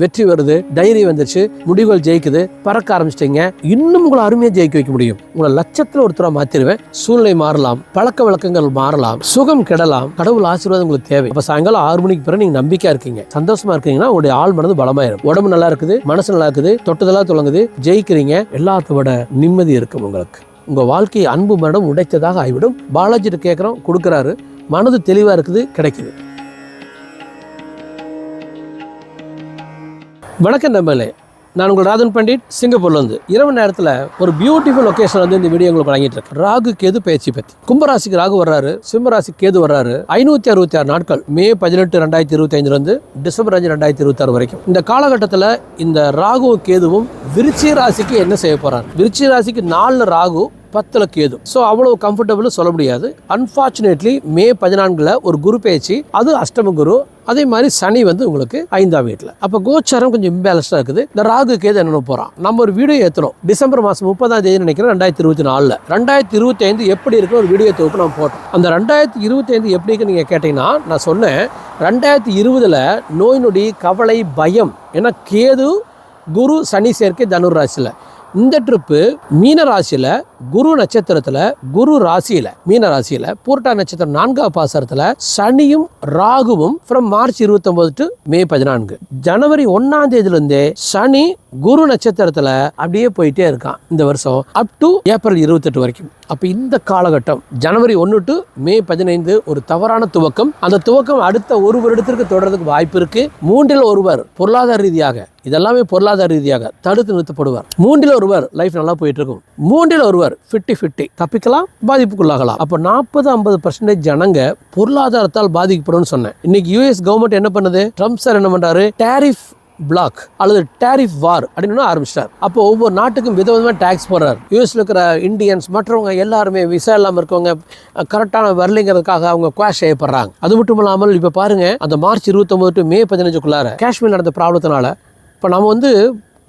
வெற்றி வருது டைரி வந்துருச்சு முடிவுகள் ஜெயிக்குது பறக்க ஆரம்பிச்சிட்டீங்க. இன்னும் உங்களை அருமையா ஜெயிக்க வைக்க முடியும். உங்களை லட்சத்துல ஒருத்தரா மாத்திருவேன். சூழ்நிலை மாறலாம் பழக்க வழக்கங்கள் மாறலாம் சுகம் கெடலாம் கடவுள் ஆசீர்வாதம் உங்களுக்கு தேவை. அப்ப சாயங்காலம் ஆறு மணிக்கு பிறகு நீங்க நம்பிக்கையாக இருக்கீங்க. சந்தோஷமா இருக்கீங்கன்னா உங்களுடைய ஆள் மனது பலமாயிரும். உடம்பு நல்லா இருக்குது மனசு நல்லா இருக்குது தொட்டதெல்லாம் தொடங்குது ஜெயிக்கிறீங்க. எல்லாத்தோட நிம்மதி இருக்கும் உங்களுக்கு. உங்க வாழ்க்கையை அன்பு மனம் உடைத்ததாக ஆகிவிடும். பாலாஜிட்டு கேட்குறோம் கொடுக்குறாரு. மனது தெளிவாக இருக்குது கிடைக்குது. வணக்கம் நம்பளே நான் உங்கள் ராதன் பண்டிட் சிங்கப்பூர்லேருந்து. இரவு நேரத்தில் ஒரு பியூட்டிஃபுல் லொக்கேஷன் வந்து இந்த வீடியோ உங்களுக்கு வழங்கிட்டு ராகு கேது பயிற்சி பற்றி கும்பராசிக்கு ராகு வர்றாரு சிம்மராசி கேது வர்றாரு. ஐநூற்றி அறுபத்தி ஆறு நாட்கள் மே பதினெட்டு ரெண்டாயிரத்தி இருபத்தி ஐந்துலேருந்து டிசம்பர் அஞ்சு ரெண்டாயிரத்தி இருபத்தாறு வரைக்கும். இந்த காலகட்டத்தில் இந்த ராகுவும் கேதுவும் விருச்சி ராசிக்கு என்ன செய்ய போகிறார் விருச்சி ராசிக்கு நாலு ராகு பத்தில் கேது ஸோ அவ்வளோ கம்ஃபர்டபுள்னு சொல்ல முடியாது. அன்ஃபார்ச்சுனேட்லி மே பதினான்கில் ஒரு குரு பேச்சு அது அஷ்டம குரு அதே மாதிரி சனி வந்து உங்களுக்கு ஐந்தாம் வீட்டில். அப்போ கோச்சாரம் கொஞ்சம் இம்பேலன்ஸ்டாக இருக்குது. இந்த ராகு கேது என்ன போகிறான் நம்ம ஒரு வீடியோ ஏற்றணும் டிசம்பர் மாதம் முப்பதாம் தேதி நினைக்கிறேன் ரெண்டாயிரத்தி இருபத்தி நாலில். ரெண்டாயிரத்தி இருபத்தி ஐந்து எப்படி இருக்கு ஒரு வீடியோ தொகுப்பு நம்ம போட்டோம். அந்த ரெண்டாயிரத்தி இருபத்தி ஐந்து எப்படி இருக்கு நீங்கள் கேட்டிங்கன்னா நான் சொன்னேன் ரெண்டாயிரத்தி இருபதில் நோய் நொடி கவலை பயம் ஏன்னா கேது குரு சனி சேர்க்கை தனுர் ராசியில் இந்த ட்ரிப்பு மீன ராசியில் குரு நட்சத்திரத்துல குரு ராசியில மீன ராசியில பூர்ட்டா நட்சத்திரம் நான்காம் பாசரத்துல சனியும் ராகுவும் ஃப்ரம் மார்ச் இருபத்தொன்பது டு மே பதினான்கு. ஜனவரி ஒன்னாம் தேதியில இருந்தே சனி குரு நட்சத்திரத்துல அப்படியே போயிட்டே இருக்கான் இந்த வருஷம் அப் டு ஏப்ரல் இருபத்தெட்டு வரைக்கும். அப்ப இந்த காலகட்டம் ஜனவரி ஒன்று டு மே பதினைந்து ஒரு தவறான துவக்கம். அந்த துவக்கம் அடுத்த ஒரு வருடத்திற்கு தொடர்றதுக்கு வாய்ப்பு இருக்கு. மூன்றில் ஒருவர் பொருளாதார ரீதியாக இதெல்லாமே பொருளாதார ரீதியாக தடுத்து நிறுத்தப்படுவார். மூன்றில் ஒருவர் லைஃப் நல்லா போயிட்டு இருக்கும். மூன்றில் ஒருவர் ஃபிஃப்டி ஃபிஃப்டி தப்பிக்கலாம் பாதிப்புக்குள்ளாகலாம். அப்போ நாற்பது ஐம்பது பர்சன்டேஜ் ஜனங்க பொருளாதாரத்தால் பாதிக்கப்படும் சொன்னேன். இன்னைக்கு யூஎஸ் கவர்மெண்ட் என்ன பண்ணுது? ட்ரம்ப் சார் என்ன பண்ணுறாரு டேரிஃப் பிளாக் அல்லது டேரிஃப் வார் அப்படின்னு ஆரம்பிச்சிட்டார். அப்போ ஒவ்வொரு நாட்டுக்கும் விதவிதமாக டேக்ஸ் போடுறாரு. யூஎஸ்ல இருக்கிற இந்தியன்ஸ் மற்றவங்க எல்லாருமே விசா இல்லாமல் இருக்கவங்க கரெக்டான வரலைங்கிறதுக்காக அவங்க குவாஷ் செய்யப்படுறாங்க. அது மட்டும் இல்லாமல் இப்போ பாருங்க அந்த மார்ச் இருபத்தொம்பது டு மே பதினஞ்சுக்குள்ளார காஷ்மீர் நடந்த ப்ராப்ளத்தினால இப்போ நம்ம வந்து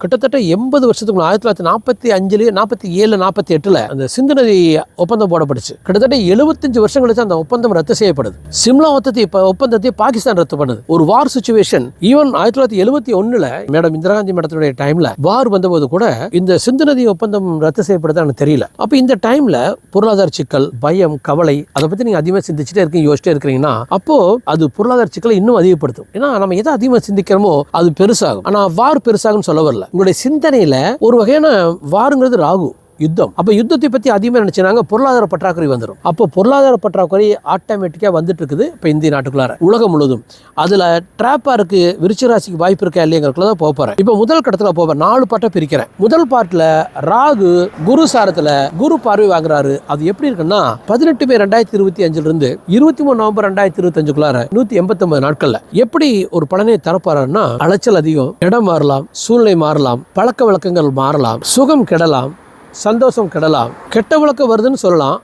கிட்டத்தட்ட எண்பது வருஷத்துக்கு ஆயிரத்தி தொள்ளாயிரத்தி நாற்பத்தி அஞ்சுலேயே நாற்பத்தி ஏழு நாற்பத்தி எட்டில் அந்த சிந்து நதி ஒப்பந்தம் போடப்பட்டுச்சு. கிட்டத்தட்ட எழுபத்தஞ்சு வருஷம் கழிச்சு அந்த ஒப்பந்தம் ரத்து செய்யப்படுது. சிம்லா ஒத்தத்தை இப்போ ஒப்பந்தத்தை பாகிஸ்தான் ரத்து பண்ணுது. ஒரு வார் சுச்சுவேஷன் ஈவன் ஆயிரத்தி தொள்ளாயிரத்தி எழுபத்தி ஒன்றில் மேடம் இந்திரா காந்தி மேடத்தினுடைய டைமில் வார் வந்தபோது கூட இந்த சிந்து நதி ஒப்பந்தம் ரத்து செய்யப்படுது எனக்கு தெரியல. அப்போ இந்த டைமில் பொருளாதார சிக்கல் பயம் கவலை அதை பற்றி நீங்கள் அதிகமாக சிந்திச்சுட்டே இருக்கீங்க யோசிச்சிட்டே இருக்கிறீங்கன்னா அப்போ அது பொருளாதார சிக்கலை இன்னும் அதிகப்படுத்தும். ஏன்னா நம்ம எதை அதிகமாக சிந்திக்கிறோமோ அது பெருசாகும். ஆனால் வார் பெருசாகும் சொல்ல வரல. உங்களுடைய சிந்தனையில ஒரு வகையான வாருங்கிறது ராகு. யுத்தம். அப்போ யுத்தத்தை பற்றி அதிகமாக நினச்சினாங்க பொருளாதார பற்றாக்குறை வந்துடும் அப்போ பொருளாதார பற்றாக்குறை ஆட்டோமேட்டிக்காக வந்துட்டு இருக்குது இப்போ இந்திய நாட்டுக்குள்ளார உலகம் முழுவதும். அதில் ட்ராப்பாக இருக்கு விருச்சராசிக்கு வாய்ப்பு இருக்கா இல்லைங்கிறதுக்குள்ள தான் போக போகிறேன் இப்போ முதல் கட்டத்தில் போவேன் நாலு பாட்டை பிரிக்கிறேன். முதல் பாட்டில் ராகு குரு சாரத்தில் குரு பார்வை வாங்குறாரு. அது எப்படி இருக்குன்னா பதினெட்டு மே ரெண்டாயிரத்தி இருபத்தி அஞ்சுலேருந்து இருபத்தி மூணு நவம்பர் ரெண்டாயிரத்தி இருபத்தஞ்சுக்குள்ளார நூற்றி எண்பத்தொம்பது நாட்களில் எப்படி ஒரு பலனை தரப்பாருன்னா அலைச்சல் அதிகம் இடம் மாறலாம் சூழ்நிலை மாறலாம் பழக்க வழக்கங்கள் மாறலாம் சுகம் கெடலாம் சந்தோஷம் கெடலாம் கெட்ட வழக்கம் வருதுன்னு சொல்லலாம்.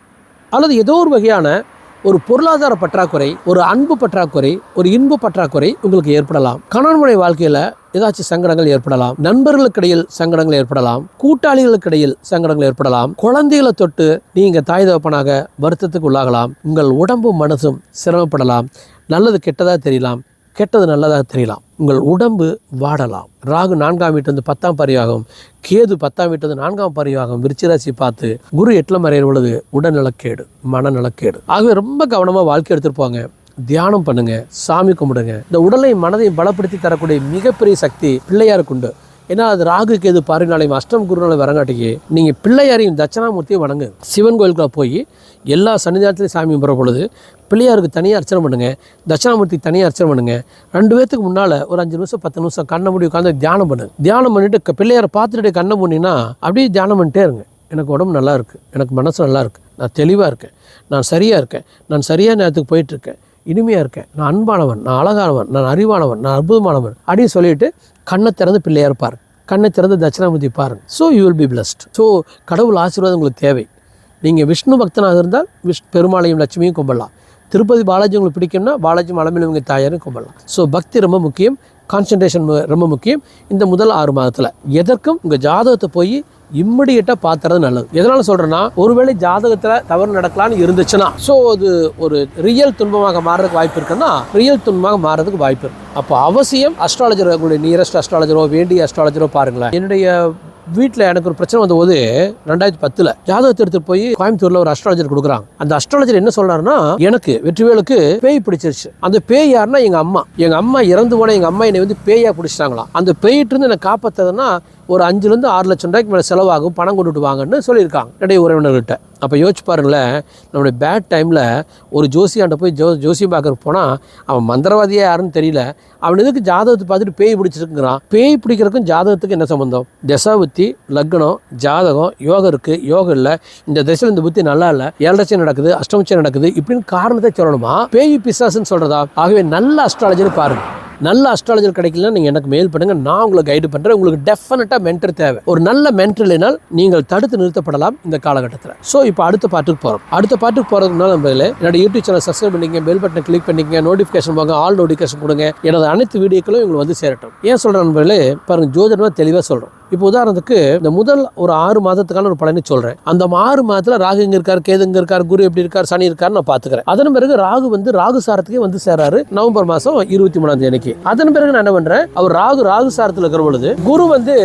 அல்லது ஏதோ ஒரு வகையான ஒரு பொருளாதார பற்றாக்குறை ஒரு அன்பு பற்றாக்குறை ஒரு இன்பு பற்றாக்குறை உங்களுக்கு ஏற்படலாம். கணவன்முறை வாழ்க்கையில் ஏதாச்சும் சங்கடங்கள் ஏற்படலாம். நண்பர்களுக்கிடையில் சங்கடங்கள் ஏற்படலாம். கூட்டாளிகளுக்கிடையில் சங்கடங்கள் ஏற்படலாம். குழந்தைகளை தொட்டு நீங்க தாய் தகப்பனாக வருத்தத்துக்கு உள்ளாகலாம். உங்கள் உடம்பும் மனசும் சிரமப்படலாம். நல்லது கெட்டதாக தெரியலாம். கெட்டது நல்லதாக தெரியலாம். உங்கள் உடம்பு வாடலாம். ராகு நான்காம் வீட்டு வந்து பத்தாம் பரிவாகம் கேது பத்தாம் வீட்டு நான்காம் பரிவாகம் விருச்சிராசி பார்த்து குரு எட்டில் மறையிற பொழுது உடல்நலக்கேடு மனநலக்கேடு. ஆகவே ரொம்ப கவனமாக வாழ்க்கை எடுத்துருப்பாங்க தியானம் பண்ணுங்க சாமி கும்பிடுங்க. இந்த உடலையும் மனதையும் பலப்படுத்தி தரக்கூடிய மிகப்பெரிய சக்தி பிள்ளையாருக்கு உண்டு. ஏன்னா அது ராகு கேது பாரினாலையும் அஷ்டம் குருநாளையும் வரங்காட்டிக்கு நீங்கள் பிள்ளையாரையும் தட்சணாமூர்த்தியும் வணங்கு சிவன் கோயிலுக்குள்ள போய் எல்லா சன்னிதானத்துலையும் சாமி கும்பிட்ற பொழுது பிள்ளையாருக்கு தனியாக அர்ச்சனை பண்ணுங்கள் தட்சிணாமூர்த்தி தனியாக அர்ச்சனை பண்ணுங்கள் ரெண்டு பேத்துக்கு முன்னால் ஒரு அஞ்சு நிமிஷம் பத்து நிமிஷம் கண்ணை மூடி உட்காந்து தியானம் பண்ணுங்க தியானம் பண்ணிவிட்டு பிள்ளையாரை பார்த்துட்டு கண்ணை மூடினா அப்படியே தியானம் பண்ணிட்டே இருங்க. எனக்கு உடம்பு நல்லா இருக்குது எனக்கு மனசு நல்லா இருக்குது நான் தெளிவாக இருக்கேன் நான் சரியாக இருக்கேன் நான் சரியான நேரத்துக்கு போயிட்டுருக்கேன் இனிமையாக இருக்கேன் நான் அன்பானவன் நான் அழகானவன் நான் அறிவானவன் நான் அற்புதமானவன் அப்படின்னு சொல்லிட்டு கண்ணை திறந்து பிள்ளையார் பாருங்க. கண்ணை திறந்து தட்சிணாமூர்த்தி பாருங்க. So you will be blessed so கடவுள் ஆசீர்வாதம் உங்களுக்கு தேவை. நீங்கள் விஷ்ணு பக்தனாக இருந்தால் விஷ் பெருமாளையும் லட்சுமியும் கும்பிடலாம். திருப்பதி பாலாஜி உங்களுக்கு பிடிக்கும்னா பாலாஜி மலமிழவங்க தாயாரும் கும்பிடலாம். ஸோ பக்தி ரொம்ப முக்கியம் கான்சன்ட்ரேஷன் ரொம்ப முக்கியம். இந்த முதல் ஆறு மாதத்தில் எதற்கும் உங்கள் ஜாதகத்தை போய் இம்மிடியட்டாக பார்த்துறது நல்லது. எதனால் சொல்கிறேன்னா ஒருவேளை ஜாதகத்தில் தவறு நடக்கலாம்னு இருந்துச்சுன்னா ஸோ அது ஒரு ரியல் துன்பமாக மாறுறதுக்கு வாய்ப்பு இருக்குன்னா ரியல் துன்பமாக மாறுறதுக்கு வாய்ப்பு இருக்குது அப்போ அவசியம் அஸ்ட்ராலஜர் உங்களுடைய நியரஸ்ட் அஸ்ட்ராலஜரோ வேண்டிய அஸ்ட்ராலஜரோ பாருங்களேன். என்னுடைய வீட்டில் எனக்கு ஒரு பிரச்சனை வந்தபோது ரெண்டாயிரத்தி பத்தில் ஜாதகத்தை எடுத்துட்டு போய் கோயம்புத்தூரில் ஒரு அஸ்ட்ராலஜர் கொடுக்குறாங்க. அந்த அஸ்ட்ராலஜர் என்ன சொல்றாருன்னா எனக்கு வெற்றிவேலுக்கு பேய் பிடிச்சிருச்சு. அந்த பேய் யாருன்னா எங்கள் அம்மா. எங்கள் அம்மா இறந்து போன எங்கள் அம்மா என்னை வந்து பேயாக பிடிச்சிட்டாங்களாம். அந்த பேயிட்டு இருந்து என்னை காப்பாற்றுறதுன்னா ஒரு அஞ்சுலேருந்து ஆறு லட்சம் ரூபாய்க்கு மேலே செலவாகும் பணம் கொண்டுட்டு வாங்கன்னு சொல்லியிருக்காங்க. நிறைய உறவினர்கிட்ட அப்போ யோசிச்சு பாருங்களேன் நம்மளுடைய பேட் டைமில் ஒரு ஜோசியாண்ட போய் ஜோ ஜோசியம் பார்க்குற போனால் அவன் மந்திரவாதியாக யாருன்னு தெரியல. அவன் எதுக்கு ஜாதகத்தை பார்த்துட்டு பேய் பிடிச்சிருக்குங்கிறான்? பேய் பிடிக்கிறதுக்கும் ஜாதகத்துக்கு என்ன சம்மந்தம் தசாபுத்தி லக்னம் ஜாதகம் யோகம் இருக்குது யோகம் இல்லை. இந்த திசையில் இந்த புத்தி நல்லா இல்லை. ஏழரட்சம் நடக்குது அஷ்டமச்சம் நடக்குது இப்படின்னு காரணத்தை சொல்லணுமா? பேய் பிசாசுன்னு சொல்கிறதா ஆகவே நல்ல அஸ்ட்ராலஜின்னு பாருங்கள் நல்ல அஸ்ட்ராலஜர் கிடைக்கலன்னா நீங்கள் எனக்கு மெயில் பண்ணுங்கள் நான் உங்களை கைடு பண்ணுறேன் உங்களுக்கு டெஃபினட்டாக மென்டர் தேவை. ஒரு நல்ல மென்டர் இல்லைனால் நீங்கள் தடுத்து நிறுத்தப்படலாம் இந்த காலகட்டத்தில். ஸோ இப்போ அடுத்த பாட்டுக்கு போகிறோம் அடுத்த பாட்டுக்கு போகிறதுனால முன்னால் என்னோட யூடியூப் சேனல் சப்ஸ்கிரைப் பண்ணிங்க பெல் பட்டனை கிளிக் பண்ணிங்க நோட்டிஃபிகேஷன் போங்க ஆல் நோட்டிஃபிகேஷன் கொடுங்க. எனது அனைத்து வீடியோக்களும் உங்களுக்கு வந்து சேரட்டும். ஏன் சொல்கிறேன் நண்பர்களே பாருங்க ஜோதிடமாக தெளிவாக சொல்கிறோம் இப்போ உதாரணத்துக்கு இந்த முதல் ஒரு ஆறு மாதத்துக்கான ஒரு பலனை சொல்றேன். அந்த ஆறு மாதத்துல ராகு எங்க இருக்கார் கேது எங்க இருக்கார் குரு எப்படி இருக்கார் சனி இருக்கார் நான் பாத்துக்கிறேன் அதன் பிறகு ராகு வந்து ராகு சாரத்துக்கே வந்து சேராரு நவம்பர் மாசம் இருபத்தி மூணாம் தேதிக்கு. அதன் பிறகு நான் என்ன பண்றேன் அவர் ராகு ராகு சாரத்துல இருக்கிற பொழுது குரு வந்து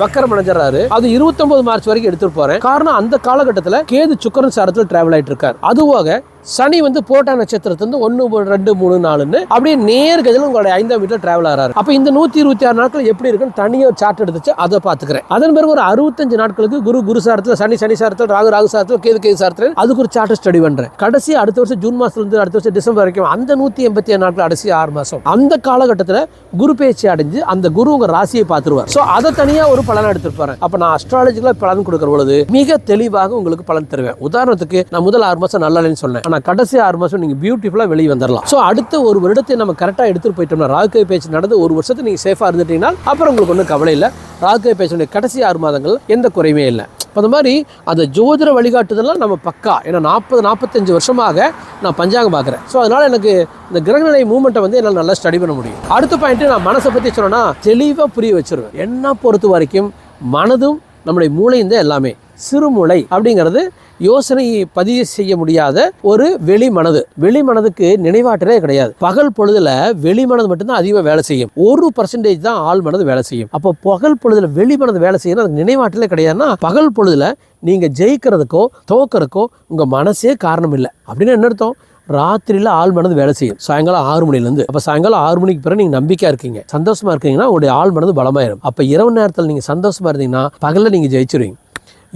வக்கரம் அடைஞ்சாரு அது 29 மார்ச் வரைக்கும் எடுத்துட்டு போறேன். காரணம் அந்த காலகட்டத்துல கேது சுக்கரன் சாரத்துல டிராவல் ஆயிட்டு இருக்கார். அதுவாக சனி வந்து போட்டா நட்சத்திரத்துலேருந்து ஒன்று ரெண்டு மூணு நாலுன்னு அப்படியே நேர்கதில் உங்களுடைய ஐந்தாம் வீட்டில் ட்ராவல் ஆகிறாரு அப்போ இந்த நூற்றி இருபத்தி ஆறு நாட்கள் எப்படி இருக்குன்னு தனியாக சார்ட் எடுத்துச்சு அதை பார்த்துக்கிறேன். அதன் பிறகு ஒரு அறுபத்தஞ்சு நாட்களுக்கு குரு குரு சாரத்தில் சனி சனி சாரத்தில் ராகு ராகு சாரத்தில் கேது கேது சாரத்தில் அதுக்கு ஒரு சார்ட் ஸ்டடி பண்ணுறேன் கடைசி அடுத்த வருஷம் ஜூன் மாதத்துலேருந்து அடுத்த வருஷம் டிசம்பர் வரைக்கும் அந்த நூற்றி எண்பத்தி ஏழு நாட்கள் கடைசி ஆறு மாதம் அந்த காலகட்டத்தில் குரு பேச்சு அடைஞ்சு அந்த குரு உங்கள் ராசியை பார்த்துருவார். ஸோ அதை தனியாக ஒரு பலனை எடுத்துருப்பாரு அப்போ நான் அஸ்ட்ராலஜிக்கலாக பலன் கொடுக்குற பொழுது மிக தெளிவாக உங்களுக்கு பலன் தருவேன். உதாரணத்துக்கு நான் முதல் ஆறு மாதம் நல்லா சொன்னேன். ஆனால் கடைசி ஆறு மாதம் நீங்கள் பியூட்டிஃபுல்லாக வெளியே வந்துடலாம் ஸோ அடுத்த ஒரு வருடத்தை நம்ம கரெக்டாக எடுத்துகிட்டு போயிட்டோம்னா ராகுகை பேச்சு நடந்து ஒரு வருஷத்தை நீங்கள் சேஃபாக இருந்துட்டீங்கன்னா அப்புறம் உங்களுக்கு ஒன்றும் கவலை இல்லை. ராகுகை பேச்சுடைய கடைசி ஆறு மாதங்கள் எந்த குறையுமே இல்லை. இப்போ அந்த மாதிரி அந்த ஜோதிட வழிகாட்டுதெல்லாம் நம்ம பக்கா. ஏன்னா நாற்பது நாற்பத்தஞ்சு வருஷமாக நான் பஞ்சாங்கம் பார்க்குறேன். ஸோ அதனால் எனக்கு இந்த கிரகநிலை மூமெண்ட்டை வந்து என்னால் நல்லா ஸ்டடி பண்ண முடியும். அடுத்த பாயிண்ட்டு நான் மனசை பற்றி சொன்னேன்னா தெளிவாக புரிய வச்சுருவேன். என்ன பொறுத்த வரைக்கும் மனதும் நம்முடைய மூளையும் தான் எல்லாமே. சிறுமூளை அப்படிங்கிறது யோசனையை பதிவு செய்ய முடியாத ஒரு வெளி மனது வெளி மனதுக்கு நினைவாற்றலே கிடையாது. பகல் பொழுதுல வெளி மனது மட்டும்தான் அதிகமாக வேலை செய்யும். ஒரு பர்சன்டேஜ் தான் ஆள் மனது வேலை செய்யும். அப்போ பகல் பொழுதுல வெளி மனது வேலை செய்யணும் அதுக்கு நினைவாற்றலே கிடையாதுன்னா பகல் பொழுதுல நீங்கள் ஜெயிக்கிறதுக்கோ தோக்கிறதுக்கோ உங்கள் மனசே காரணம் இல்லை. அப்படின்னு என்ன அர்த்தம்? ராத்திரியில் ஆள் மனது வேலை செய்யும். சாயங்காலம் ஆறு மணிலேருந்து அப்போ சாயங்காலம் ஆறு மணிக்கு பிறகு நீங்கள் நம்பிக்கையாக இருக்கீங்க. சந்தோஷமாக இருக்கீங்கன்னா உங்களுடைய ஆள் மனது பலமாயிரும். அப்போ இரவு நேரத்தில் நீங்கள் சந்தோஷமாக இருந்தீங்கன்னா பகலில் நீங்கள் ஜெயிச்சிருவீங்க.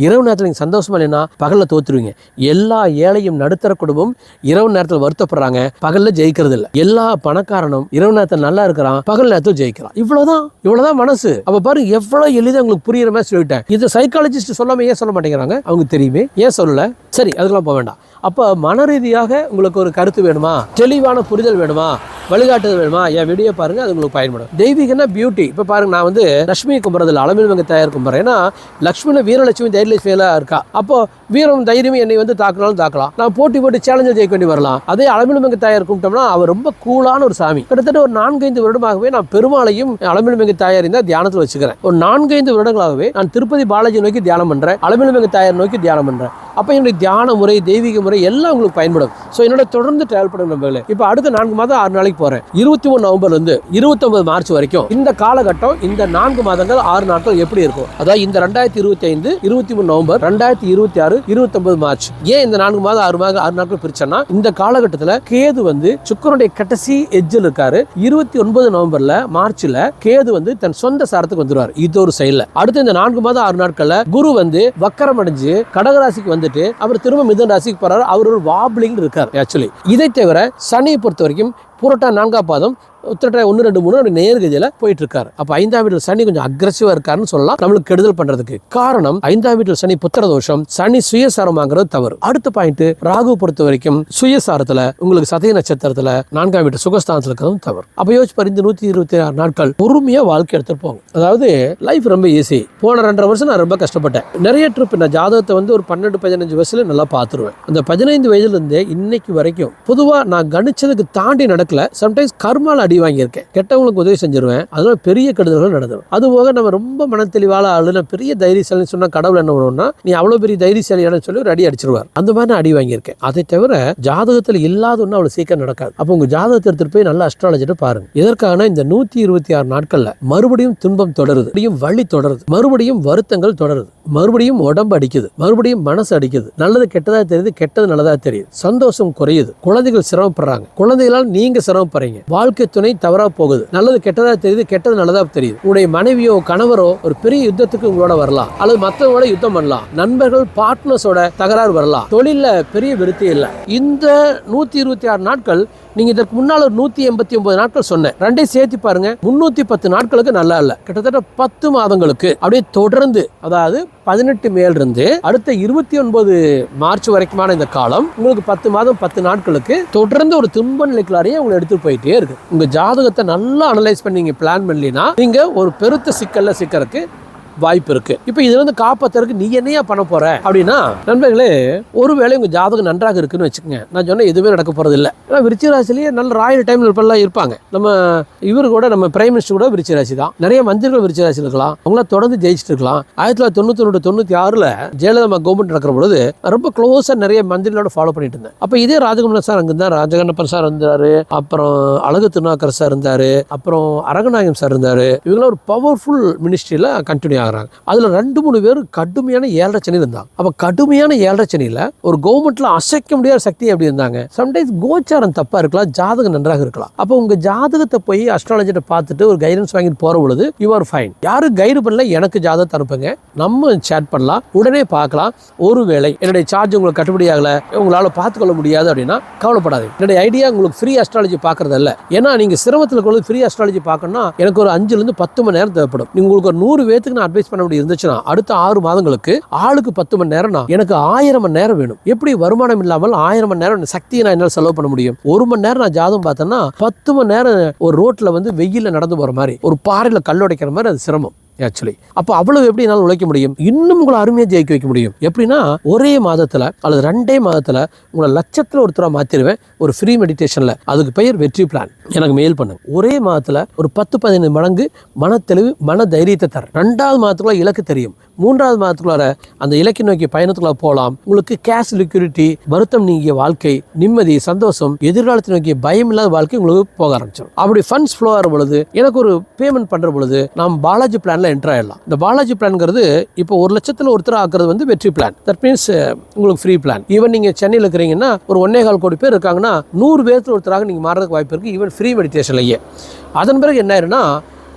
இரவு நேரத்தில் நீங்கள் சந்தோஷமாக இல்லைன்னா பகலில் தோற்றுருவீங்க எல்லா ஏழையும் நடுத்தர குடும்பம் இரவு நேரத்தில் வருத்தப்படுறாங்க. பகலில் ஜெயிக்கிறது இல்லை எல்லா பணக்காரனும் இரவு நேரத்தில் நல்லா இருக்கிறான் பகல் நேரத்தில் ஜெயிக்கிறான். இவ்வளோதான் இவ்வளோதான் மனசு. அப்போ பாருங்க எவ்வளோ எளிதாக உங்களுக்கு புரியுற மாதிரி சொல்லிட்டேன். இது சைக்காலஜிஸ்ட் சொல்லாமல் ஏன் சொல்ல மாட்டேங்கிறாங்க? அவங்க தெரியுமே. ஏன் சொல்லலை? சரி அதுக்கெல்லாம் போக வேண்டாம். அப்போ மன ரீதியாக உங்களுக்கு ஒரு கருத்து வேணுமா? தெளிவான புரிதல் வேணுமா? வழிகாட்டுதல் வேணுமா? என் வீடியோ பாருங்கள் அது உங்களுக்கு பயன்படும். தெய்வீகன்னா பியூட்டி இப்போ பாருங்க நான் வந்து லட்சுமி கும்புறதில்ல அளவில் வங்க தயார் கும்புறேன் ஏன்னா லக்ஷ்மியில் வீரலட்சுமி தைரியலட்சுமியெல்லாம் இருக்கா. அப்போ வீரம் தைரியம் என்னை வந்து தாக்கினாலும் தாக்கலாம். நான் போட்டி போட்டு சேலஞ்சர் ஜெயிக்க வேண்டி வரலாம். அதே அளவில் தாயார் தயார் கும்பிட்டோம்னா அவர் ரொம்ப கூலான ஒரு சாமி. கிட்டத்தட்ட ஒரு நான்கைந்து வருடமாகவே நான் பெருமாளையும் அளவில் தாயார் இருந்தால் தியானத்தில் வச்சுக்கிறேன். ஒரு நான்கைந்து வருடங்களாகவே நான் திருப்பதி பாலாஜி நோக்கி தியானம் பண்ணுறேன் அளவில் தாயார் நோக்கி தியானம் பண்ணுறேன் அப்போ என்னுடைய தியான முறை தெய்வீக முறை எல்லாம் உங்களுக்கு பயன்படும். ஸோ என்னோட தொடர்ந்து டிராவல் பண்ணுங்க நம்பர்களே இப்போ அடுத்த நான்கு மாதம் ஆறு நாளைக்கு போகிறேன் இருபத்தி மூணு நவம்பர் வந்து இருபத்தொன்பது மார்ச் வரைக்கும் இந்த காலகட்டம் இந்த நான்கு மாதங்கள் ஆறு நாட்கள் எப்படி இருக்கும்? அதாவது இந்த ரெண்டாயிரத்தி இருபத்தி ஐந்து இருபத்தி மூணு நவம்பர் ரெண்டாயிரத்தி இருபத்தி ஆறு இருபத்தொன்பது மார்ச். ஏன் இந்த நான்கு மாதம் ஆறு மாதம் ஆறு நாட்கள் பிரிச்சேன்னா இந்த காலகட்டத்தில் கேது வந்து சுக்கரனுடைய கடைசி எஜ்ஜில் இருக்காரு. இருபத்தி ஒன்பது நவம்பர்ல மார்ச்ல கேது வந்து தன் சொந்த சாரத்துக்கு வந்துருவார். இது ஒரு சைடில் அடுத்து இந்த நான்கு மாதம் ஆறு நாட்கள்ல குரு வந்து வக்கரம் அடைஞ்சு கடகராசிக்கு வந்துட்டு அவர் திரும்ப மிதன் ராசிக்கு போறாரு. அவர் ஒரு வாப்ளிங் இருக்கார் ஆக்சுவலி இதை தவிர சனியை பொறுத்த வரைக்கும் புரட்டா நான்காம் பாதம் உத்திரட்டாய் ஒன்று ரெண்டு மூணு அப்படி நேர்கதியில் போயிட்டு இருக்காரு அப்போ ஐந்தாம் வீட்டில் சனி கொஞ்சம் அக்ரஸிவாக இருக்காருன்னு சொல்லலாம். நம்மளுக்கு கெடுதல் பண்ணுறதுக்கு காரணம் ஐந்தாம் வீட்டில் சனி புத்திர தோஷம் சனி சுயசாரமாங்கிறது தவறு. அடுத்த பாயிண்ட் ராகு பொறுத்த வரைக்கும் சுயசாரத்தில் உங்களுக்கு சதய நட்சத்திரத்தில் நான்காம் வீட்டு சுகஸ்தானத்தில் இருக்கிறதும் தவறு. அப்போ யோசிச்சு பாரு, நூற்றி இருபத்தி ஆறு நாட்கள் பொறுமையாக வாழ்க்கை எடுத்துட்டு போங்க அதாவது லைஃப் ரொம்ப ஈஸி போன ரெண்டரை வருஷம் நான் ரொம்ப கஷ்டப்பட்டேன். நிறைய ட்ரிப் நான் ஜாதகத்தை வந்து ஒரு பன்னெண்டு பதினஞ்சு வயசுல நல்லா பார்த்துருவேன். அந்த பதினைந்து வயதுலேருந்து இன்னைக்கு வரைக்கும் பொதுவாக நான் கணிச்சதுக்கு தாண்டி நடக்க நடக்கல சம்டைம்ஸ் கர்மால அடி வாங்கியிருக்கேன். கெட்டவங்களுக்கு உதவி செஞ்சிருவேன். அதனால பெரிய கெடுதல்கள் நடந்துடும் அது போக நம்ம ரொம்ப மனத்தெளிவால ஆளு நான் பெரிய தைரியசாலின்னு சொன்னா கடவுள் என்ன பண்ணுவோம்னா நீ அவ்வளவு பெரிய தைரியசாலியான சொல்லி ஒரு அடி அடிச்சிருவார். அந்த மாதிரி நான் அடி வாங்கியிருக்கேன். அதை தவிர ஜாதகத்துல இல்லாத ஒன்று அவ்வளவு சீக்கிரம் நடக்காது. அப்போ உங்க ஜாதகத்தை எடுத்துட்டு போய் நல்லா அஸ்ட்ராலஜிட்டு பாருங்க. எதற்கான இந்த நூத்தி இருபத்தி ஆறு நாட்கள்ல மறுபடியும் துன்பம் தொடருது. மறுபடியும் வலி தொடருது. மறுபடியும் வருத்தங்கள் தொடருது. மறுபடியும் உடம்பு அடிக்குது. மறுபடியும் மனசு அடிக்குது. நல்லது கெட்டதா தெரியுது கெட்டது நல்லதா தெரியுது. சந்தோஷம் குறையுது. குழந்தைகள் சிரமப்படுறாங்க. குழந்தைகளால் நீங்க சிரமப்படுறீங்க. வாழ்க்கை துணை தவறா போகுது. நல்லது கெட்டதா தெரியுது கெட்டது நல்லதா தெரியுது. உங்களுடைய மனைவியோ கணவரோ ஒரு பெரிய யுத்தத்துக்கு உங்களோட வரலாம். அல்லது மற்றவங்களோட யுத்தம் பண்ணலாம். நண்பர்கள் பார்ட்னர்ஸோட தகராறு வரலாம். தொழில பெரிய விருத்தி இல்லை. இந்த நூத்தி இருபத்தி ஆறு நாட்கள் நீங்க இதற்கு முன்னால் ஒரு நூத்தி எண்பத்தி ஒன்பது நாட்கள் சொன்னேன். ரெண்டையும் சேர்த்து பாருங்க முன்னூத்தி பத்து நாட்களுக்கு நல்லா இல்ல. கிட்டத்தட்ட பத்து மாதங்களுக்கு. அப்படியே தொடர்ந்து அதாவது பதினெட்டு மேலிருந்து அடுத்த இருபத்தி ஒன்பது மார்ச் வரைக்குமான இந்த காலம் உங்களுக்கு பத்து மாதம் பத்து நாட்களுக்கு தொடர்ந்து ஒரு துன்ப நிலைக்குள்ளாரையே உங்களை எடுத்துட்டு போயிட்டே இருக்கு. உங்க ஜாதகத்தை நல்லா அனலைஸ் பண்ணி நீங்க பிளான் பண்ணலாம் நீங்க ஒரு பெருத்த சிக்கல்ல சிக்கறதுக்கு வாய்ப்பு இருக்கு. இப்போ இதுல இருந்து காப்பாத்துறதுக்கு நீ என்னையா பண்ண போற? அப்படின்னா நண்பர்களே ஒருவேளை உங்க ஜாதகம் நன்றாக இருக்குன்னு வச்சுக்கோங்க. நான் சொன்ன எதுவுமே நடக்க போறது இல்லை. ஏன்னா விருச்சிராசிலேயே நல்ல ராயல் டைம் இருப்பெல்லாம் இருப்பாங்க. நம்ம இவர் கூட நம்ம பிரைம் மினிஸ்டர் கூட விருச்சிராசி தான். நிறைய மந்திரிகள் விருச்சிராசி இருக்கலாம். அவங்களாம் தொடர்ந்து ஜெயிச்சிட்டு இருக்கலாம். ஆயிரத்தி தொள்ளாயிரத்தி தொண்ணூத்தி ரெண்டு தொண்ணூத்தி ஆறுல ஜெயலலிதா கவர்மெண்ட் நடக்கிற பொழுது ரொம்ப க்ளோஸா நிறைய மந்திரிகளோட ஃபாலோ பண்ணிட்டு இருந்தேன். அப்போ இதே ராஜகுமார் சார் அங்கே இருந்தார். ராஜகண்ணப்பன் சார் இருந்தாரு. அப்புறம் அழகு திருநாக்கர் சார் இருந்தாரு. அப்புறம் அரங்கநாயகம் சார் இருந்தாரு. இவங்களாம் ஒரு பவர்ஃபுல் மினிஸ்ட்ரியில கண்டினியூ ஆகுறாங்க அதில் ரெண்டு மூணு பேர் கடுமையான ஏழரை சனி இருந்தாங்க. அப்போ கடுமையான ஏழரை சனியில் ஒரு கவர்மெண்ட்ல அசைக்க முடியாத சக்தி எப்படி இருந்தாங்க? சம்டைம்ஸ் கோச்சாரம் தப்பாக இருக்கலாம் ஜாதகம் நன்றாக இருக்கலாம். அப்போ உங்க ஜாதகத்தை போய் அஸ்ட்ராலஜிட்ட பார்த்துட்டு ஒரு கைடன்ஸ் வாங்கிட்டு போற பொழுது யூ ஆர் ஃபைன் யாரும் கைடு பண்ணல எனக்கு ஜாதகத்தை அனுப்புங்க. நம்ம சேட் பண்ணலாம் உடனே பார்க்கலாம். ஒருவேளை என்னுடைய சார்ஜ் உங்களுக்கு கட்டுப்படி ஆகலை உங்களால் பார்த்துக்கொள்ள முடியாது அப்படின்னா கவலைப்படாதீங்க. என்னுடைய ஐடியா உங்களுக்கு ஃப்ரீ அஸ்ட்ராலஜி பார்க்கறது இல்லை ஏன்னா நீங்க சிரமத்தில் கொண்டு ஃப்ரீ அஸ்ட்ராலஜி பார்க்கணும்னா எனக்கு ஒரு அஞ்சுல இருந்து பத்து மணி நேரம் தேவைப்படும். உங்களுக்கு ஒரு நூறு பேத்துக்கு நான் அட்வைஸ் பண்ண முடியும் இருந்துச்சுன்னா அடுத்த ஆறு மாதங்களுக்கு ஆளுக்கு பத்து மணி நேரம்னா எனக்கு ஆயிரம் மணி நேரம் வேணும். எப்படி வருமானம் இல்லாமல் ஆயிரம் மணி நேரம் சக்தியை நான் என்னால் செலவு பண்ண முடியும்? ஒரு மணி நேரம் நான் ஜாதகம் பார்த்தேன்னா பத்து மணி நேரம் ஒரு ரோட்ல வந்து வெயிலில் நடந்து போற மாதிரி ஒரு பாறையில் கல் உடைக்கிற மாதிரி அது சிரமம். ஆக்சுவலி அப்போ அவ்வளவு எப்படி என்னால் உழைக்க முடியும்? இன்னும் உங்களை அருமையாக ஜெயிக்க வைக்க முடியும். எப்படின்னா ஒரே மாதத்தில் அல்லது ரெண்டே மாதத்தில் உங்களை லட்சத்தில் ஒருத்தராக மாற்றிடுவேன் ஒரு ஃப்ரீ மெடிடேஷனில் அதுக்கு பெயர் வெற்றி பிளான் எனக்கு மெயில் பண்ணுங்க. ஒரே மாதத்தில் ஒரு பத்து பதினைந்து மடங்கு மனத்தெளிவு மன தைரியத்தை தரேன். ரெண்டாவது மாதத்துக்குள்ள இலக்கு தெரியும். மூன்றாவது மாதத்துக்குள்ளார அந்த இலக்கை நோக்கி பயணத்துக்குள்ள போகலாம். உங்களுக்கு கேஷ் லிக்யூரிட்டி வருத்தம் நீங்கிய வாழ்க்கை நிம்மதி சந்தோஷம் எதிர்காலத்தை நோக்கிய பயம் இல்லாத வாழ்க்கை உங்களுக்கு போக ஆரம்பிச்சிடும். அப்படி ஃபண்ட்ஸ் ஃப்ளோ ஆகிற பொழுது எனக்கு ஒரு பேமெண்ட் பண்ணுற பொழுது நாம் பாலாஜி பிளான்ல என்டர் ஆகிடலாம் இந்த பாலாஜி பிளான்ங்கிறது இப்போ ஒரு லட்சத்தில் ஒருத்தர் ஆக்குறது வந்து வெற்றி பிளான் தட் மீன்ஸ் உங்களுக்கு ஃப்ரீ பிளான் ஈவன் நீங்கள் சென்னையில் இருக்கிறீங்கன்னா ஒரு ஒன்னே கால் கோடி பேர் இருக்காங்கன்னா நூறு பேர்த்தில் ஒருத்தராக நீங்கள் மாறதுக்கு வாய்ப்பு இருக்குது ஈவன் ஃப்ரீ மெடிடேஷன்லையே அதன் பிறகு என்ன ஆயிருன்னா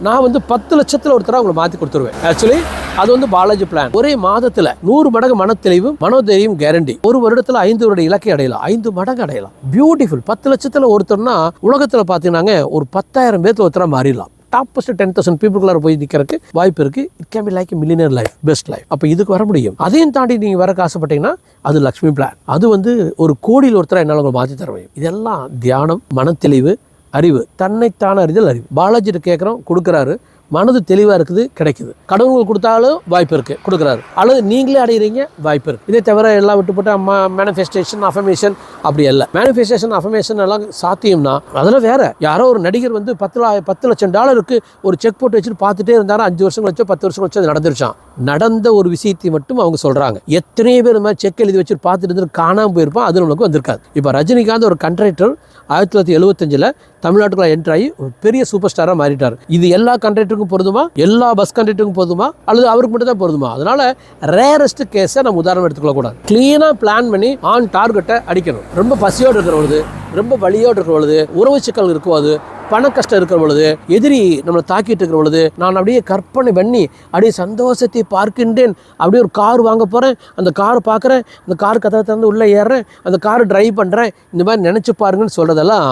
நான் வந்து பத்து லட்சத்தில் ஒருத்தராக உங்களை மாற்றி கொடுத்துருவேன். ஆக்சுவலி அது வந்து பாலாஜி பிளான் ஒரே மாதத்தில் நூறு மடங்கு மனத்தெளிவு மனோதைரியம் கேரண்டி ஒரு வருடத்தில் ஐந்து வருட இலக்கை அடையலாம். ஐந்து மடங்கு அடையலாம். பியூட்டிஃபுல் பத்து லட்சத்தில் ஒருத்தர்னா உலகத்தில் பார்த்தீங்கன்னாங்க ஒரு பத்தாயிரம் பேர்த்து ஒருத்தராக மாறிடலாம். டாப்பஸ்ட் டென் தௌசண்ட் பீப்புளுக்குள்ளார போய் நிற்கிறதுக்கு வாய்ப்பு இருக்கு. It can be like millionaire life best life அப்போ இதுக்கு வர முடியும். அதையும் தாண்டி நீங்கள் வரக்கு ஆசைப்பட்டீங்கன்னா அது லக்ஷ்மி பிளான் அது வந்து ஒரு கோடியில் ஒருத்தராக என்னால் உங்களை மாற்றி தர முடியும். இதெல்லாம் தியானம் மனத்தெளிவு அறிவு தன்னைத்தான அறிதல் அறிவு. பாலாஜிட்டு கேட்குறோம் கொடுக்குறாரு. மனது தெளிவாக இருக்குது கிடைக்குது. கடவுள் கொடுத்தாலும் வாய்ப்பு இருக்குது கொடுக்குறாரு. அல்லது நீங்களே அடையிறீங்க வாய்ப்பு இருக்குது இதே தவிர எல்லாம் விட்டு போட்டு அம்மா மேனிஃபெஸ்டேஷன் அஃபர்மேஷன் அப்படி இல்லை மேனிஃபெஸ்டேஷன் அஃபர்மேஷன் எல்லாம் சாத்தியம்னா அதெல்லாம் வேற. யாரோ ஒரு நடிகர் வந்து பத்து பத்து லட்சம் டாலருக்கு ஒரு செக் போட்டு வச்சுட்டு பார்த்துட்டே இருந்தாரு அஞ்சு வருஷம் கழிச்சோ பத்து வருஷம் கழிச்சோ அது நடந்துருச்சான் நடந்த ஒரு விஷயத்தை மட்டும் அவங்க சொல்றாங்க. எத்தனையோ பேர் இந்த மாதிரி செக் எழுதி வச்சுட்டு பார்த்துட்டு இருந்து காணாமல் போயிருப்பான் அது நம்மளுக்கு வந்திருக்காது. இப்போ ரஜினிகாந்த் ஒரு கண்ட்ராக்டர் ஆயிரத்தி தொள்ளாயிரத்தி எழுபத்தஞ்சில் தமிழ்நாட்டுக்குள்ள என்ட்ரு ஆகி பெரிய சூப்பர் ஸ்டாராக மாறிட்டார். இது எல்லா கண்ட்ராக்டருக்கும் பொருதுமா எல்லா பஸ் கண்ட்ராக்டருக்கும் பொருதுமா அல்லது அவருக்கு மட்டும் தான் பொருதுமா அதனால ரேரஸ்ட் கேஸை நம்ம உதாரணம் எடுத்துக்கொள்ளக்கூடாது க்ளீனாக கிளீனாக பிளான் பண்ணி ஆன் டார்கெட்டை அடிக்கணும். ரொம்ப பசியோடு இருக்கிற பொழுது ரொம்ப வலியோடு இருக்கிற பொழுது உறவு சிக்கல் இருக்கும் போது பண கஷ்டம் இருக்கிற பொழுது எதிரி நம்மளை தாக்கிட்டு இருக்கிற பொழுது நான் அப்படியே கற்பனை பண்ணி அப்படியே சந்தோஷத்தை பார்க்கின்றேன். அப்படியே ஒரு கார் வாங்க போகிறேன் அந்த கார் பார்க்குறேன். அந்த கார் கதவை திறந்து உள்ளே ஏறுறேன். அந்த கார் டிரைவ் பண்ணுறேன் இந்த மாதிரி நினச்சி பாருங்கன்னு சொல்கிறதெல்லாம்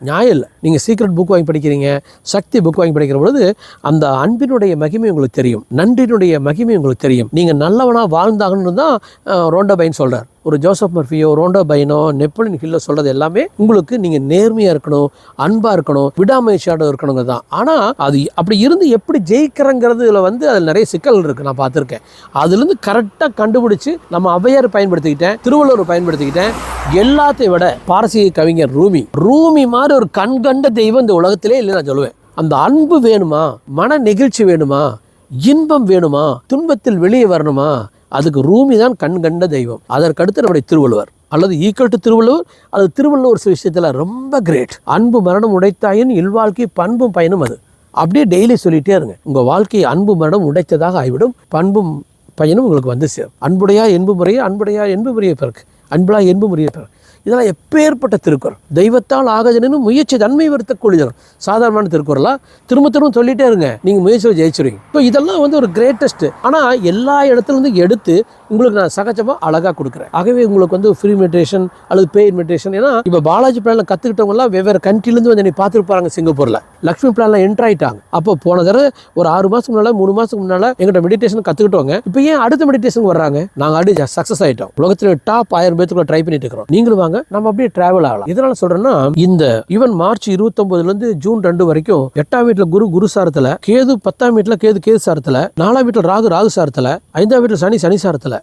நியாயம் இல்லை நீங்கள் சீக்ரெட் புக் வாங்கி படிக்கிறீங்க சக்தி புக் வாங்கி படிக்கிற பொழுது அந்த அன்பினுடைய மகிமை உங்களுக்கு தெரியும் நன்றினுடைய மகிமை உங்களுக்கு தெரியும். நீங்கள் நல்லவனாக வாழ்ந்தாங்கன்னு தான் ரோண்டபைன் சொல்கிறார் ஒரு ஜோசப் மர்ஃபியோ ரோண்டோ பைனோ நெப்போலியன் ஹில்லோ சொல்கிறது எல்லாமே உங்களுக்கு நீங்கள் நேர்மையாக இருக்கணும் அன்பாக இருக்கணும் விடாமுயற்சியோட இருக்கணுங்க தான். ஆனால் அது அப்படி இருந்து எப்படி ஜெயிக்கிறங்கிறதுல வந்து அதில் நிறைய சிக்கல் இருக்குது நான் பார்த்துருக்கேன். அதுலேருந்து கரெக்டாக கண்டுபிடிச்சி நம்ம ஔவையார் பயன்படுத்திக்கிட்டேன் திருவள்ளுவர் பயன்படுத்திக்கிட்டேன். எல்லாத்தையும் விட பாரசீக கவிஞர் ரூமி. ரூமி மாதிரி ஒரு கண்கண்ட தெய்வம் இந்த உலகத்திலே இல்லை நான் சொல்லுவேன். அந்த அன்பு வேணுமா? மன நெகிழ்ச்சி வேணுமா? இன்பம் வேணுமா? துன்பத்தில் வெளியே வரணுமா? அதுக்கு ரூமி தான் கண் கண்ட தெய்வம். அதற்கடுத்து நம்முடைய திருவள்ளுவர். அல்லது ஈக்குவல் டு திருவள்ளுவர் அது திருவள்ளுவர் விஷயத்தில் ரொம்ப கிரேட் அன்பு மரணம் உடைத்தாயின் இல்வாழ்க்கை பண்பும் பயனும் அது. அப்படியே டெய்லி சொல்லிகிட்டே இருங்க. உங்கள் வாழ்க்கையை அன்பு மரணம் உடைத்ததாக ஆகிவிடும் பண்பும் பயனும் உங்களுக்கு வந்து சேரும். அன்புடையா என்பு முறையே அன்புடையா என்பு முறையை பிறகு. அன்புலா என்பு முறையை பிறகு. இதெல்லாம் எப்பேற்பட்ட திருக்குறள். தெய்வத்தால் ஆகஜனும் முயற்சி தன்மை வருத்த கொள்ளுதல் சாதாரணமான திருக்குறளா? திரும்ப திரும்ப சொல்லிட்டே இருங்க. நீங்கள் முயற்சியில் ஜெயிச்சிருவீங்க. இப்போ இதெல்லாம் வந்து ஒரு கிரேட்டஸ்ட் ஆனால் எல்லா இடத்துலேருந்து எடுத்து உங்களுக்கு நான் சகஜமாக அழகாக கொடுக்குறேன். ஆகவே உங்களுக்கு வந்து ஃப்ரீ மெடிடேஷன் அல்லது பேய் மெடிடேஷன் ஏன்னா இப்போ பாலாஜி பிளானில் கற்றுக்கிட்டவங்கலாம் வெவ்வேறு கண்ட்ரிலேருந்து வந்து என்னை பார்த்துட்டு போகிறாங்க சிங்கப்பூரில். லக்ஷ்மி பிளானில் என்ட்ரு ஆகிட்டாங்க அப்போ போன தடவை ஒரு ஆறு மாதம் முன்னால் மூணு மாதத்துக்கு முன்னால் எங்கள்கிட்ட மெடிடேஷன் கற்றுக்கிட்டவங்க இப்போ ஏன் அடுத்த மெடிடேஷன் வர்றாங்க? நாங்கள் அடி சக்ஸஸ் ஆகிட்டோம் உலகத்தில் டாப் ஆயிரம் பேத்துக்குள்ள ட்ரை பண்ணிட்டு இருக்கிறோம். நீங்களும் வாங்க. நம்ம அப்படியே டிராவல் ஆகலாம். இதனால சொல்றேன்னா இந்த ஈவன் மார்ச் இருபத்தொன்பதுல இருந்து ஜூன் ரெண்டு வரைக்கும் எட்டாம் வீட்டுல குரு குரு சாரத்துல கேது பத்தாம் வீட்டுல கேது கேது சாரத்துல நாலாம் வீட்டுல ராகு ராகு சாரத்துல ஐந்தாம் வீட்டுல சனி சனி சாரத்துல.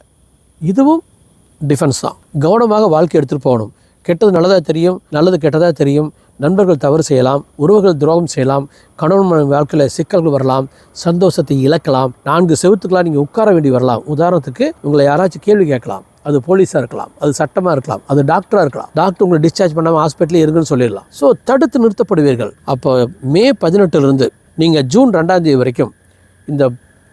இதுவும் டிஃபென்ஸ் தான். கவனமாக வாழ்க்கை எடுத்துட்டு போகணும். கெட்டது நல்லதா தெரியும் நல்லது கெட்டதா தெரியும். நண்பர்கள் தவறு செய்யலாம் உறவுகள் துரோகம் செய்யலாம் கணவன் மனைவி வாழ்க்கையில் சிக்கல்கள் வரலாம் சந்தோஷத்தை இழக்கலாம் நான்கு செவத்துக்கெல்லாம் நீங்கள் உட்கார வேண்டி வரலாம். உதாரணத்துக்கு உங்களை யாராச்சும் கேள்வி கேட்கலாம். அது போலீஸாக இருக்கலாம் அது சட்டமாக இருக்கலாம் அது டாக்டராக இருக்கலாம். டாக்டர் உங்களை டிஸ்சார்ஜ் பண்ணாமல் ஹாஸ்பிட்டலே இருக்குன்னு சொல்லிடலாம். ஸோ தடுத்து நிறுத்தப்படுவீர்கள். அப்போ மே பதினெட்டுலேருந்து நீங்கள் ஜூன் ரெண்டாம் தேதி வரைக்கும் இந்த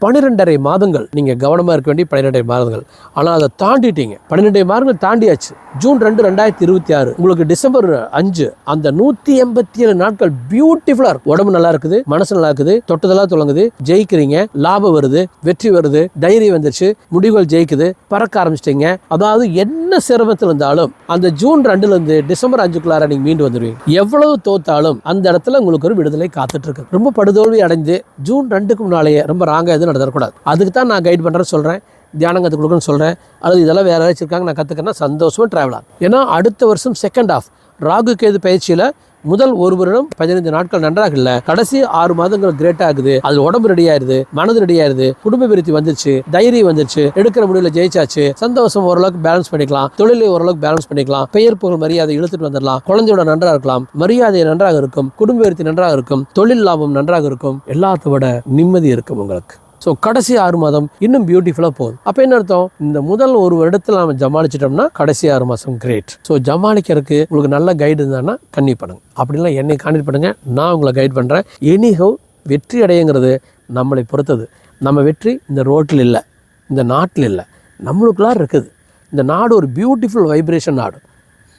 பன்னிரெண்டரை மாதங்கள் நீங்கள் கவனமாக இருக்க வேண்டிய பன்னிரெண்டரை மாதங்கள். ஆனால் அதை தாண்டிட்டீங்க. பன்னிரெண்டரை மாதங்கள் தாண்டியாச்சு. ஜூன் ரெண்டு ரெண்டாயிரத்தி இருபத்தி ஆறு. உங்களுக்கு டிசம்பர் அஞ்சு அந்த நூற்றி எண்பத்தி ஏழு நாட்கள் பியூட்டிஃபுல்லாக இருக்கும். உடம்பு நல்லா இருக்குது மனசு நல்லா இருக்குது தொட்டதெல்லாம் தொடங்குது ஜெயிக்கிறீங்க லாபம் வருது வெற்றி வருது தைரியம் வந்துருச்சு முடிவுகள் ஜெயிக்குது பறக்க ஆரம்பிச்சிட்டீங்க. அதாவது என்ன சிரமத்தில் இருந்தாலும் அந்த ஜூன் ரெண்டுலேருந்து டிசம்பர் அஞ்சுக்குள்ளார நீங்க மீண்டு வந்துடுவீங்க எவ்வளவு தோத்தாலும் அந்த இடத்துல உங்களுக்கு ஒரு விடுதலை காத்துட்டு இருக்கு. ரொம்ப படுதோல்வி அடைஞ்சு ஜூன் ரெண்டுக்கு முன்னாலேயே ரொம்ப ராங்காக எதுவும் நடந்துடக்கூடாது அதுக்கு தான் நான் கைட் பண்ணுறேன்னு சொல்கிறேன் தியானம் கற்றுக் கொடுக்குன்னு சொல்கிறேன் அல்லது இதெல்லாம் வேறு யாராச்சும் இருக்காங்க நான் கற்றுக்கிறேன்னா சந்தோஷமாக ட்ராவல் ஆகும். ஏன்னா அடுத்த வருஷம் செகண்ட் ஆஃப் ராகு கேது பயிற்சியில் முதல் ஒரு வருடம் பதினைந்து நாட்கள் நன்றாக இல்லை. கடைசி ஆறு மாதங்கள் கிரேட் ஆகுது. அது உடம்பு ரெடி ஆயிருது மனது ரெடி ஆயிருது குடும்ப விருத்தி வந்துருச்சு தைரியம் வந்துருச்சு எடுக்கிற முடிவில் ஜெயிச்சாச்சு. சந்தோஷம் ஓரளவுக்கு பேலன்ஸ் பண்ணிக்கலாம். தொழிலை ஓரளவுக்கு பேலன்ஸ் பண்ணிக்கலாம். பெயர் புகழ் மரியாதை இழுத்துட்டு வந்துடலாம். குழந்தையோட நன்றாக இருக்கலாம். மரியாதை நன்றாக இருக்கும். குடும்ப விருத்தி நன்றாக இருக்கும். தொழில் லாபம் நன்றாக இருக்கும். எல்லாத்த விட நிம்மதி இருக்கும் உங்களுக்கு. ஸோ கடைசி ஆறு மாதம் இன்னும் பியூட்டிஃபுல்லாக போகுது. அப்போ என்ன அர்த்தம்? இந்த முதல் ஒரு வருடத்தில் நம்ம ஜமாளிச்சிட்டோம்னா கடைசி ஆறு மாதம் கிரேட் ஸோ ஜமாளிக்கிறதுக்கு உங்களுக்கு நல்ல கைடு இருந்தான்னா கண்ணி பண்ணுங்க அப்படிலாம் என்னை கான்டெக்ட் பண்ணுங்கள் நான் உங்களை கைட் பண்ணுறேன் எனிஹவ் வெற்றி அடையுங்கிறது நம்மளை பொறுத்தது. நம்ம வெற்றி இந்த ரோட்டில் இல்லை. இந்த நாட்டில் இல்லை. நம்மளுக்குள்ளார இருக்குது. இந்த நாடு ஒரு பியூட்டிஃபுல் வைப்ரேஷன் நாடு.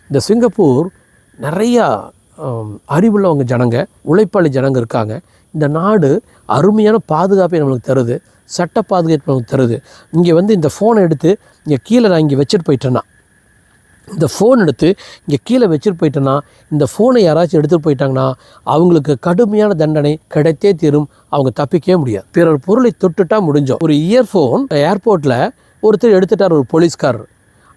இந்த சிங்கப்பூர் நிறையா அறிவுள்ளவங்க ஜனங்க உழைப்பாளி ஜனங்க இருக்காங்க. இந்த நாடு அருமையான பாதுகாப்பை நம்மளுக்கு தருது. சட்ட பாதுகாப்பு நமக்கு தருது. இங்கே வந்து இந்த ஃபோனை எடுத்து இங்கே கீழே நான் இங்கே வச்சுட்டு போயிட்டேன்னா இந்த ஃபோன் எடுத்து இங்கே கீழே வச்சுட்டு போயிட்டேன்னா இந்த ஃபோனை யாராச்சும் எடுத்துகிட்டு போயிட்டாங்கன்னா அவங்களுக்கு கடுமையான தண்டனை கிடைத்தே தீரும். அவங்க தப்பிக்கவே முடியாது. பிறர் பொருளை தொட்டுட்டா முடிஞ்சோம். ஒரு இயர்ஃபோன் ஏர்போர்ட்டில் ஒருத்தர் எடுத்துட்டார் ஒரு போலீஸ்காரர்.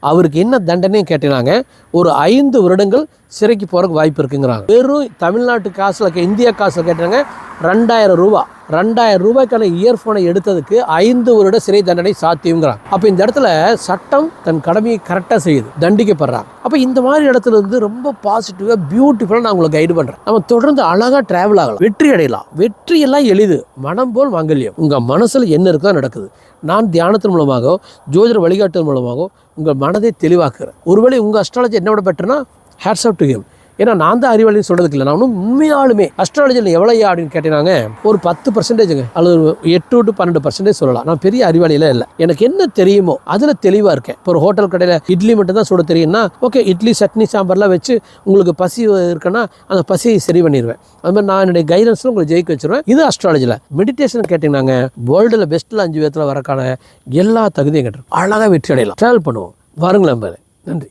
அவருக்கு என்ன தண்டனையும் கேட்டினாங்க ஒரு ஐந்து வருடங்கள் சிறைக்கு போகிறதுக்கு வாய்ப்பு இருக்குங்கிறாங்க. வெறும் தமிழ்நாட்டு காசில் இந்தியா காசில் கேட்டாங்க ரெண்டாயிரம் ரூபா. ரெண்டாயிரம் ரூபாய்க்கான இயர்ஃபோனை எடுத்ததுக்கு ஐந்து வருட சிறை தண்டனை சாத்தியங்கிறான் அப்போ இந்த இடத்துல சட்டம் தன் கடமையை கரெக்டாக செய்யுது தண்டிக்கப்படுறாங்க. அப்போ இந்த மாதிரி இடத்துல இருந்து ரொம்ப பாசிட்டிவாக பியூட்டிஃபுல்லாக நான் உங்களை கைடு பண்ணுறேன் நம்ம தொடர்ந்து அழகாக ட்ராவல் ஆகலாம். வெற்றி அடையலாம். வெற்றி எல்லாம் எளிது. மனம் போல் மங்கல்யம் உங்கள் மனசில் என்ன இருக்கோ நடக்குது. நான் தியானத்தின் மூலமாக ஜோதிட வழிகாட்டுதல் மூலமாக உங்கள் மனதை தெளிவாக்குறேன். ஒருவேளை உங்கள் அஸ்ட்ராலஜி என்னோட பெட்டர்னா ஹேட்ஸ் ஆஃப் டு ஹிம் ஏன்னா நான் தான் அறிவாளின்னு சொல்கிறதுக்கு இல்லை. நான் இன்னும் உண்மையாலுமே அஸ்ட்ராலஜியில் எவ்வளோயா அப்படின்னு கேட்டீங்க ஒரு பத்து பர்சன்டேஜுங்க அல்லது ஒரு எட்டு டு பன்னெண்டு பர்சன்டேஜ் சொல்லலாம். நான் பெரிய அறிவாளியில இல்லை. எனக்கு என்ன தெரியுமோ அதில் தெளிவாக இருக்கேன். இப்போ ஒரு ஹோட்டல் கடையில் இட்லி மட்டும் தான் சுட தெரியும்னா ஓகே இட்லி சட்னி சாம்பார்லாம் வச்சு உங்களுக்கு பசி இருக்குன்னா அந்த பசியை சரி பண்ணிடுவேன் அது மாதிரி நான் என்னுடைய கைடன்ஸில் உங்களுக்கு ஜெயிக்க வச்சுருவேன். இது அஸ்ட்ராலஜியில் மெடிடேஷன் கேட்டிங்கன்னாங்க வேர்ல்டில் பெஸ்ட்டில் அஞ்சு விதத்தில் வரக்கான எல்லா தகுதியும் கேட்டுருக்கோம் அழகாக வெற்றி அடையலாம். ட்ராவல் பண்ணுவோம். வாருங்களேன் நன்றி.